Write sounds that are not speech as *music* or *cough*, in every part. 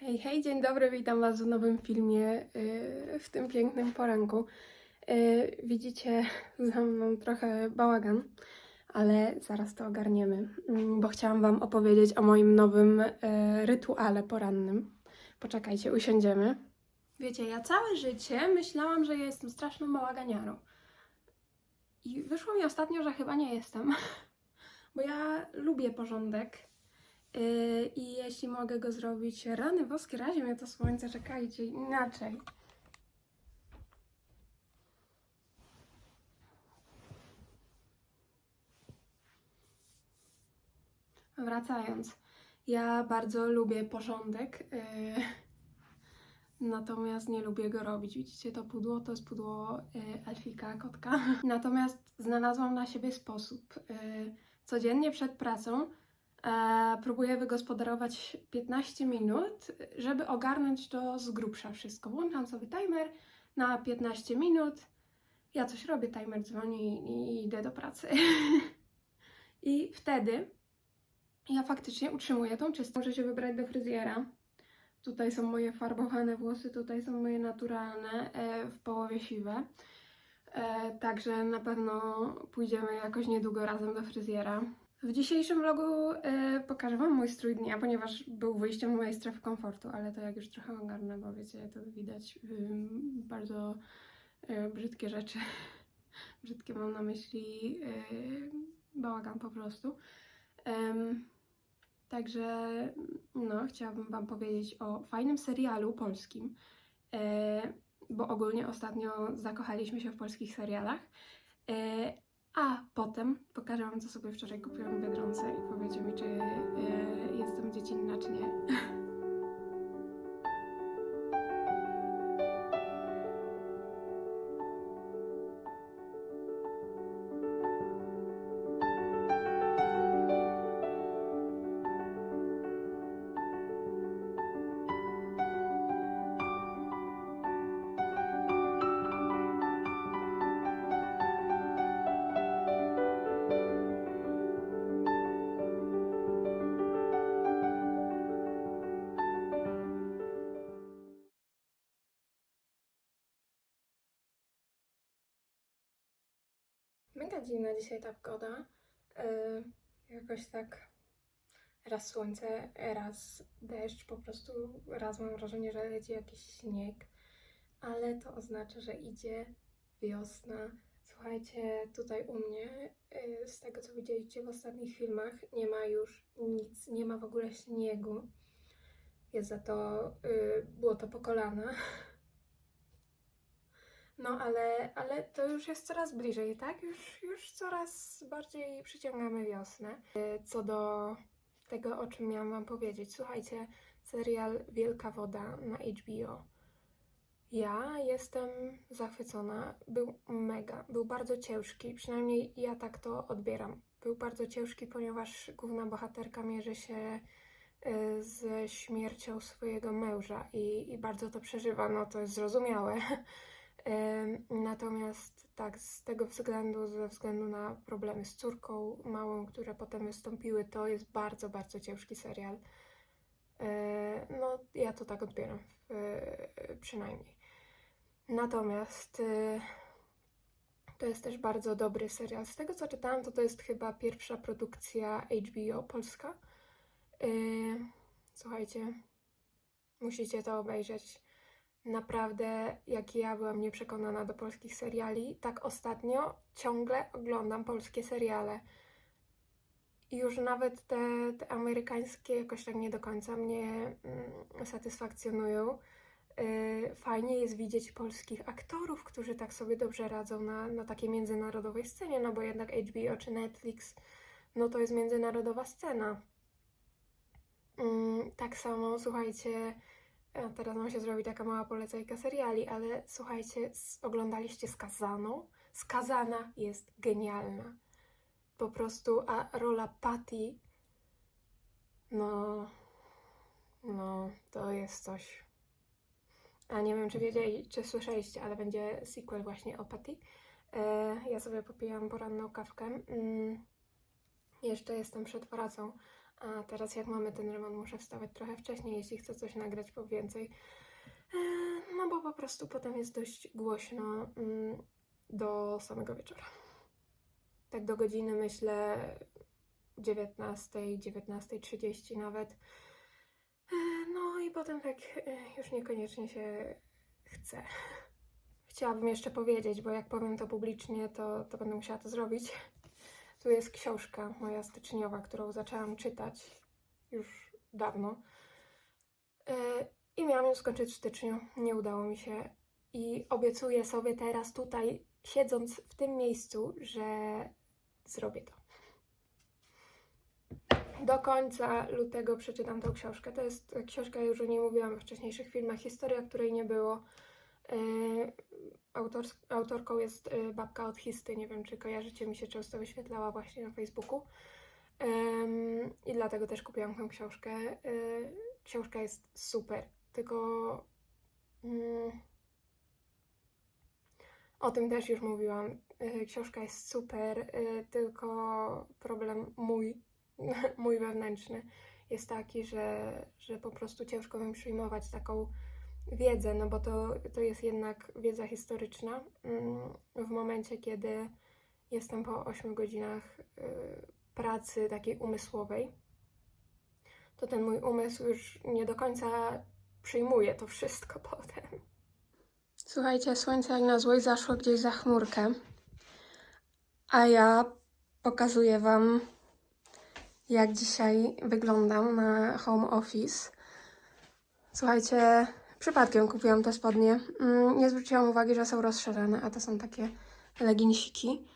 Hej, hej, dzień dobry, witam Was w nowym filmie yy, w tym pięknym poranku. Yy, widzicie za mną trochę bałagan, ale zaraz to ogarniemy, mm, bo chciałam Wam opowiedzieć o moim nowym yy, rytuale porannym. Poczekajcie, usiądziemy. Wiecie, ja całe życie myślałam, że ja jestem straszną bałaganiarą. I wyszło mi ostatnio, że chyba nie jestem, *laughs* bo ja lubię porządek. Yy, I jeśli mogę go zrobić, rany boskie, razie mnie to słońce, czekajcie, inaczej. Wracając, ja bardzo lubię porządek, yy, natomiast nie lubię go robić. Widzicie to pudło? To jest pudło yy, Elfika, kotka. *laughs* Natomiast znalazłam na siebie sposób. Yy, codziennie przed pracą próbuję wygospodarować 15 minut, żeby ogarnąć to z grubsza wszystko. Włączam sobie timer na 15 minut. Ja coś robię, timer dzwoni i idę do pracy. *laughs* I wtedy ja faktycznie utrzymuję tą czystą. Muszę się wybrać do fryzjera. Tutaj są moje farbowane włosy, tutaj są moje naturalne, e, w połowie siwe. E, także na pewno pójdziemy jakoś niedługo razem do fryzjera. W dzisiejszym vlogu e, pokażę Wam mój strój dnia, ponieważ był wyjściem mojej strefy komfortu, ale to jak już trochę ogarnę, bo wiecie, to widać ym, bardzo e, brzydkie rzeczy. *laughs* Brzydkie mam na myśli e, bałagan po prostu. Em, także no, chciałabym Wam powiedzieć o fajnym serialu polskim, e, bo ogólnie ostatnio zakochaliśmy się w polskich serialach. A potem pokażę Wam, co sobie wczoraj kupiłam w Biedronce i powiecie mi, czy e, jestem dziecinna, czy nie. *laughs* Mega dziwna dzisiaj ta pogoda. Yy, jakoś tak raz słońce, raz deszcz, po prostu raz mam wrażenie, że leci jakiś śnieg, ale to oznacza, że idzie wiosna. Słuchajcie, tutaj u mnie, yy, z tego co widzieliście w ostatnich filmach, nie ma już nic, nie ma w ogóle śniegu. Jest za to, yy, było to po kolana. *laughs* No, ale, ale to już jest coraz bliżej, tak? Już, już coraz bardziej przyciągamy wiosnę. Y, Co do tego, o czym miałam Wam powiedzieć. Słuchajcie, serial Wielka Woda na HBO. Ja jestem zachwycona. Był mega, był bardzo ciężki, przynajmniej ja tak to odbieram. Był bardzo ciężki, ponieważ główna bohaterka mierzy się ze śmiercią swojego męża i, i bardzo to przeżywa. No to jest zrozumiałe. *laughs* Natomiast tak, z tego względu, ze względu na problemy z córką małą, które potem wystąpiły, to jest bardzo, bardzo ciężki serial. E, No, ja to tak odbieram, e, przynajmniej. Natomiast e, to jest też bardzo dobry serial. Z tego co czytałam, to to jest chyba pierwsza produkcja HBO polska. Słuchajcie, musicie to obejrzeć. Naprawdę, jak ja byłam nieprzekonana do polskich seriali, tak ostatnio ciągle oglądam polskie seriale. Już nawet te, te amerykańskie jakoś tak nie do końca mnie mm, satysfakcjonują. Yy, fajnie jest widzieć polskich aktorów, którzy tak sobie dobrze radzą na, na takiej międzynarodowej scenie, no bo jednak HBO czy Netflix, no to jest międzynarodowa scena. Mm, tak samo, słuchajcie, teraz mam się zrobić taka mała polecajka seriali, ale słuchajcie, oglądaliście Skazaną? Skazana jest genialna. Po prostu, a rola Patty, no, no, to jest coś. A nie wiem, czy wiedzieli, czy słyszeliście, ale będzie sequel właśnie o Patty. E, ja sobie popijam poranną kawkę. Mm, jeszcze jestem przed pracą, A teraz jak mamy ten remont, muszę wstawać trochę wcześniej, jeśli chcę coś nagrać po więcej. E, No bo po prostu potem jest dość głośno mm, do samego wieczora. Tak do godziny myślę 19, 19.30 nawet. E, No i potem tak e, już niekoniecznie się chce. Chciałabym jeszcze powiedzieć, bo jak powiem to publicznie, to, to będę musiała to zrobić. Tu jest książka moja styczniowa, którą zaczęłam czytać już dawno. E, I miałam ją skończyć w styczniu. Nie udało mi się. I obiecuję sobie teraz tutaj, siedząc w tym miejscu, że zrobię to. Do końca lutego przeczytam tą książkę. To jest książka, już o niej mówiłam we wcześniejszych filmach, historia, której nie było. Autorką jest e, babka od Histy. Nie wiem, czy kojarzycie, mi się często wyświetlała właśnie na Facebooku. I dlatego też kupiłam tę książkę. E, Książka jest super, tylko mm, o tym też już mówiłam. E, Książka jest super, tylko problem mój, *laughs* mój wewnętrzny jest taki, że, że po prostu ciężko mi przyjmować taką wiedzę, no bo to, to jest jednak wiedza historyczna. mm, W momencie, kiedy jestem po 8 godzinach y, pracy takiej umysłowej, to ten mój umysł już nie do końca przyjmuje to wszystko *laughs* potem. Słuchajcie, słońce jak na złość zaszło gdzieś za chmurkę, a ja pokazuję Wam, jak dzisiaj wyglądam na home office. Słuchajcie, przypadkiem kupiłam te spodnie. Mm, Nie zwróciłam uwagi, że są rozszerzone, a to są takie leginsiki.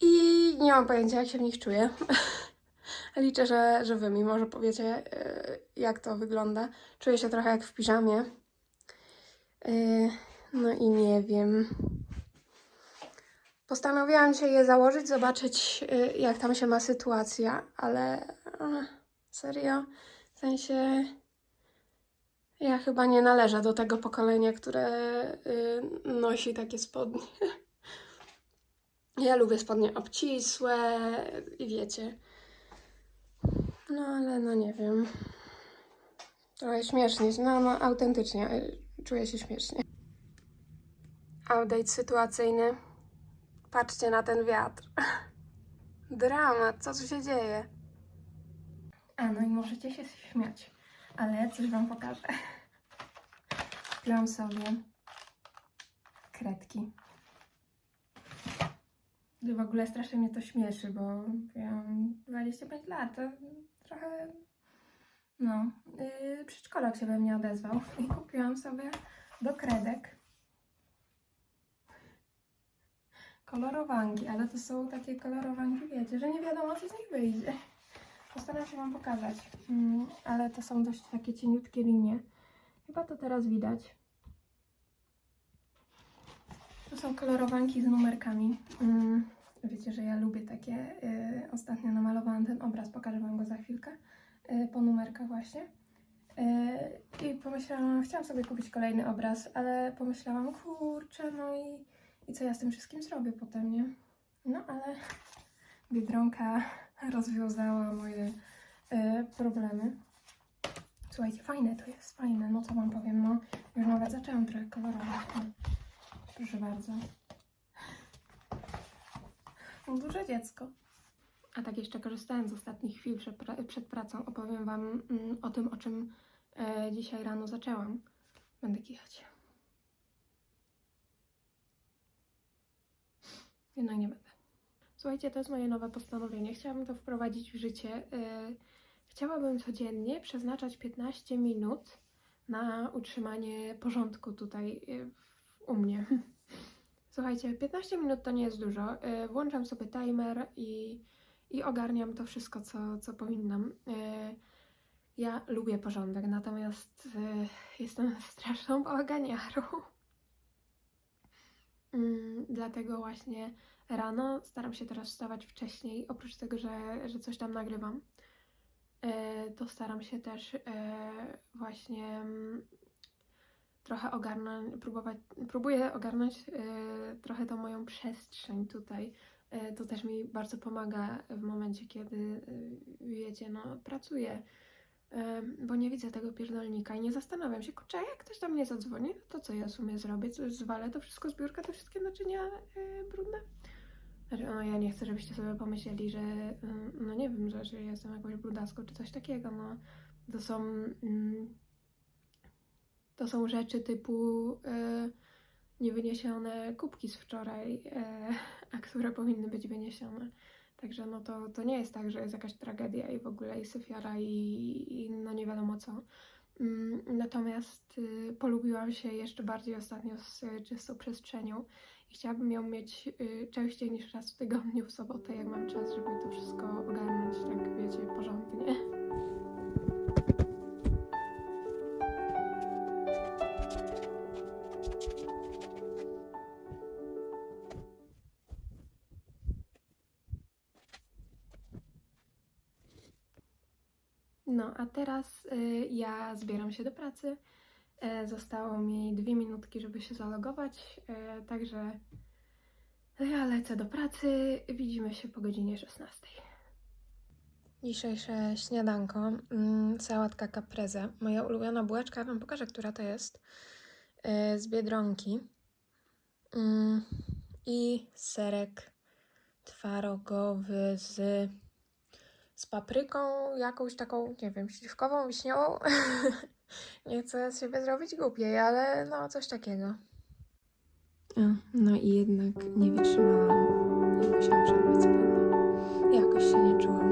I nie mam pojęcia, jak się w nich czuję. *laughs* Liczę, że, że Wy mi może powiecie, e, jak to wygląda. Czuję się trochę jak w piżamie. E, No i nie wiem. Postanowiłam się je założyć, zobaczyć, e, jak tam się ma sytuacja, ale serio, w sensie. Ja chyba nie należę do tego pokolenia, które y, nosi takie spodnie. Ja lubię spodnie obcisłe i wiecie. No ale no nie wiem. Trochę śmiesznie, no, no autentycznie y, czuję się śmiesznie. Update sytuacyjny. Patrzcie na ten wiatr. *laughs* Dramat, co tu się dzieje? A no i możecie się śmiać ale coś Wam pokażę. Kupiłam sobie kredki. I w ogóle strasznie mnie to śmieszy, bo ja mam 25 lat, to trochę, no, yy, przedszkolak się we mnie odezwał i kupiłam sobie do kredek kolorowanki, ale to są takie kolorowanki, wiecie, że nie wiadomo, co z nich wyjdzie. Postaram się Wam pokazać, mm, ale to są dość takie cieniutkie linie. Chyba to teraz widać. To są kolorowanki z numerkami. Mm, Wiecie, że ja lubię takie. y, Ostatnio namalowałam ten obraz, pokażę Wam go za chwilkę. y, Po numerkach właśnie. Y, I pomyślałam, chciałam sobie kupić kolejny obraz, ale pomyślałam, kurczę, no i, i co ja z tym wszystkim zrobię potem, nie? No ale *laughs* Biedronka rozwiązała moje e, problemy. Słuchajcie, fajne to jest, fajne, no co wam powiem, no już nawet zaczęłam trochę kolorować. No. Proszę bardzo. Duże dziecko. A tak jeszcze korzystając z ostatnich chwil przed, pra- przed pracą, opowiem wam mm, o tym, o czym e, dzisiaj rano zaczęłam. Będę kichać. Jednak nie będę. Słuchajcie, to jest moje nowe postanowienie. Chciałabym to wprowadzić w życie. Yy, Chciałabym codziennie przeznaczać 15 minut na utrzymanie porządku tutaj yy, u mnie. *laughs* Słuchajcie, 15 minut to nie jest dużo. Yy, Włączam sobie timer i, i ogarniam to wszystko, co, co powinnam. Ja lubię porządek, natomiast jestem *laughs* straszną bałaganiarą. Mm, Dlatego właśnie rano. Staram się teraz wstawać wcześniej, oprócz tego, że, że coś tam nagrywam. e, To staram się też e, właśnie mm, trochę ogarnąć, próbować, próbuję ogarnąć e, trochę tą moją przestrzeń tutaj To też mi bardzo pomaga w momencie, kiedy, wiecie, no, pracuję, bo nie widzę tego pierdolnika i nie zastanawiam się, kurczę, jak ktoś do mnie zadzwoni, no to co ja w sumie zrobię? Zwalę to wszystko z biurka, te wszystkie naczynia brudne? Znaczy, no ja nie chcę, żebyście sobie pomyśleli, że, y, no nie wiem, że, że jestem jakąś brudaską czy coś takiego, no. To są, mm, to są rzeczy typu y, niewyniesione kubki z wczoraj, y, *laughs* a które powinny być wyniesione. Także no to, to nie jest tak, że jest jakaś tragedia i w ogóle i syfiara i, i no nie wiadomo co. Mm, Natomiast y, polubiłam się jeszcze bardziej ostatnio z y, czystą przestrzenią i chciałabym ją mieć y, częściej niż raz w tygodniu w sobotę, jak mam czas, żeby to wszystko ogarnąć, tak wiecie, porządnie. No, a teraz y, ja zbieram się do pracy. E, Zostało mi dwie minutki, żeby się zalogować, e, także ja lecę do pracy. Widzimy się po godzinie 16. Dzisiejsze śniadanko, mm, sałatka caprese, moja ulubiona bułeczka, wam pokażę, która to jest, e, z Biedronki Mm, i serek twarogowy z z papryką, jakąś taką, nie wiem, śliwkową, wiśniową. *laughs* nie chcę z siebie zrobić głupiej, ale no coś takiego. A, no i jednak nie wytrzymałam i musiałam przerwać spanie. Jakoś się nie czułam.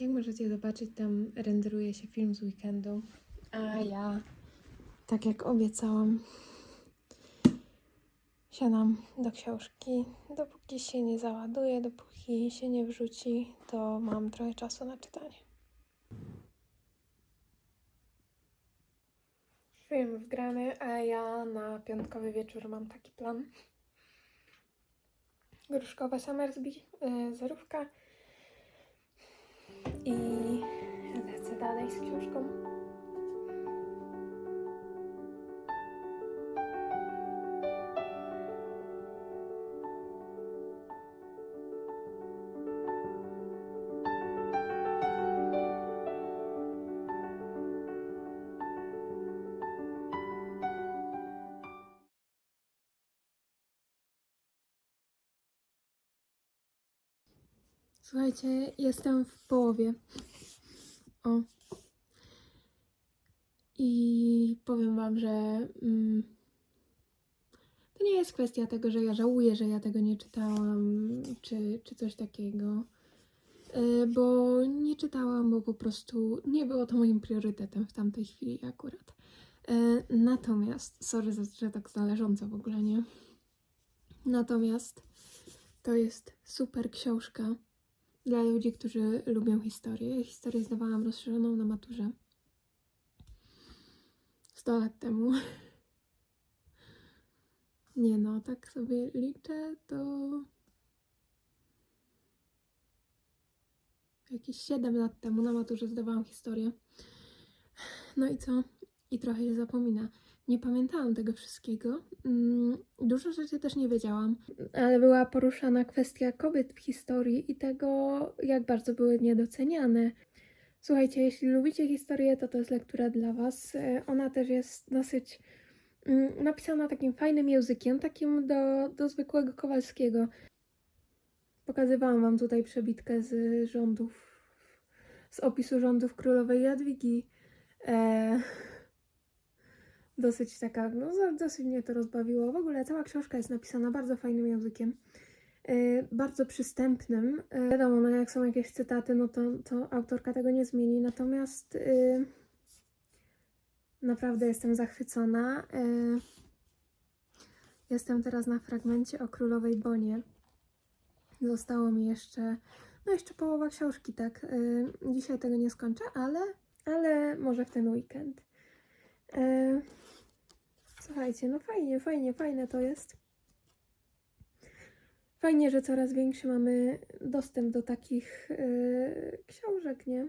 Jak możecie zobaczyć, tam renderuje się film z weekendu, a ja, tak jak obiecałam, siadam do książki. Dopóki się nie załaduje, dopóki się nie wrzuci, to mam trochę czasu na czytanie. Film wgrany, a ja na piątkowy wieczór mam taki plan gruszkowe Summersby, yy, zerówka i lecę dalej z książką. Słuchajcie, jestem w połowie. O. I powiem Wam, że mm, to nie jest kwestia tego, że ja żałuję, że ja tego nie czytałam, czy, czy coś takiego. Y, Bo nie czytałam, bo po prostu nie było to moim priorytetem w tamtej chwili akurat. Y, Natomiast, sorry, za- że tak zależąco w ogóle, nie? Natomiast to jest super książka dla ludzi, którzy lubią historię. Historię zdawałam rozszerzoną na maturze 100 lat temu. *laughs* Nie no, tak sobie liczę, to jakieś 7 lat temu na maturze zdawałam historię. No i co? I trochę się zapomina. Nie pamiętałam tego wszystkiego. Mm, Dużo rzeczy też nie wiedziałam, ale była poruszana kwestia kobiet w historii i tego, jak bardzo były niedoceniane. Słuchajcie, jeśli lubicie historię, to to jest lektura dla Was. E, Ona też jest dosyć mm, napisana takim fajnym językiem, takim do, do zwykłego Kowalskiego. Pokazywałam Wam tutaj przebitkę z rządów, z opisu rządów królowej Jadwigi. E, dosyć taka, no dosyć mnie to rozbawiło. W ogóle cała książka jest napisana bardzo fajnym językiem. e, Bardzo przystępnym. E, Wiadomo, no jak są jakieś cytaty, no to, to autorka tego nie zmieni. Natomiast y, naprawdę jestem zachwycona. E, Jestem teraz na fragmencie o królowej Bonie. Zostało mi jeszcze, no jeszcze połowa książki, tak. Y, Dzisiaj tego nie skończę, ale, ale może w ten weekend. Y, Słuchajcie, no fajnie, fajnie, fajne to jest. Fajnie, że coraz większy mamy dostęp do takich y, książek, nie?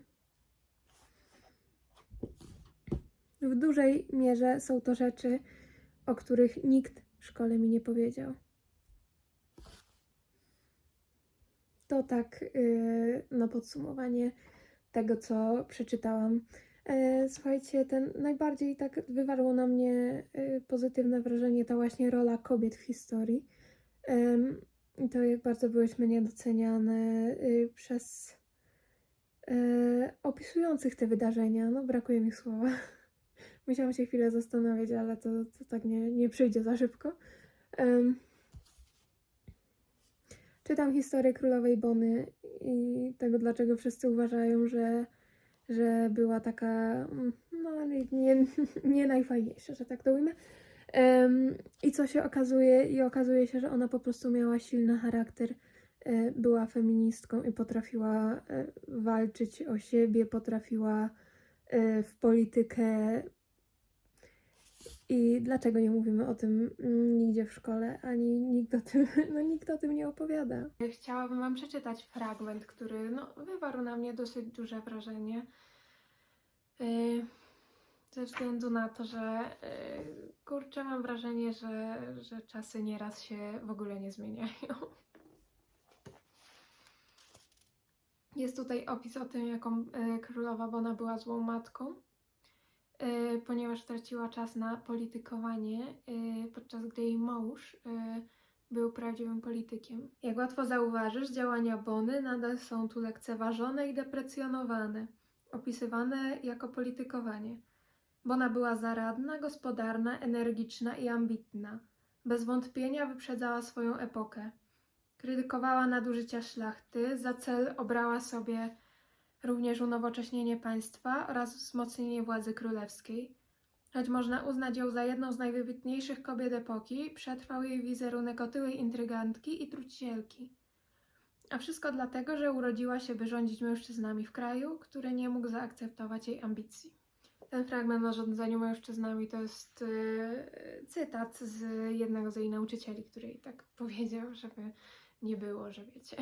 W dużej mierze są to rzeczy, o których nikt w szkole mi nie powiedział. To tak yy, na podsumowanie tego, co przeczytałam. E, Słuchajcie, ten najbardziej tak wywarło na mnie y, pozytywne wrażenie ta właśnie rola kobiet w historii. I to, jak bardzo byłyśmy niedoceniane y, przez y, opisujących te wydarzenia. No, brakuje mi słowa. *laughs* Musiałam się chwilę zastanowić, ale to, to tak nie, nie przyjdzie za szybko. Czytam historię królowej Bony i tego, dlaczego wszyscy uważają, że, że była taka mm, no, nie, nie, *laughs* nie najfajniejsza, że tak to ujmę. Em, I co się okazuje? I okazuje się, że ona po prostu miała silny charakter, e, była feministką i potrafiła e, walczyć o siebie, potrafiła e, w politykę. I dlaczego nie mówimy o tym mm, nigdzie w szkole, ani nikt o tym, *laughs* no, nikt o tym nie opowiada. Chciałabym Wam przeczytać fragment, który no, wywarł na mnie dosyć duże wrażenie. Yy, ze względu na to, że yy, kurczę, mam wrażenie, że, że czasy nieraz się w ogóle nie zmieniają. Jest tutaj opis o tym, jaką yy, królowa Bona była złą matką, ponieważ traciła czas na politykowanie, yy, podczas gdy jej mąż yy, był prawdziwym politykiem. Jak łatwo zauważysz, działania Bony nadal są tu lekceważone i deprecjonowane, opisywane jako politykowanie. Bona była zaradna, gospodarna, energiczna i ambitna. Bez wątpienia wyprzedzała swoją epokę. Krytykowała nadużycia szlachty, za cel obrała sobie również unowocześnienie państwa oraz wzmocnienie władzy królewskiej. Choć można uznać ją za jedną z najwybitniejszych kobiet epoki, przetrwał jej wizerunek otyłej intrygantki i trucicielki. A wszystko dlatego, że urodziła się, by rządzić mężczyznami w kraju, który nie mógł zaakceptować jej ambicji. Ten fragment o rządzeniu mężczyznami to jest yy, cytat z jednego z jej nauczycieli, który jej tak powiedział, żeby nie było, że wiecie.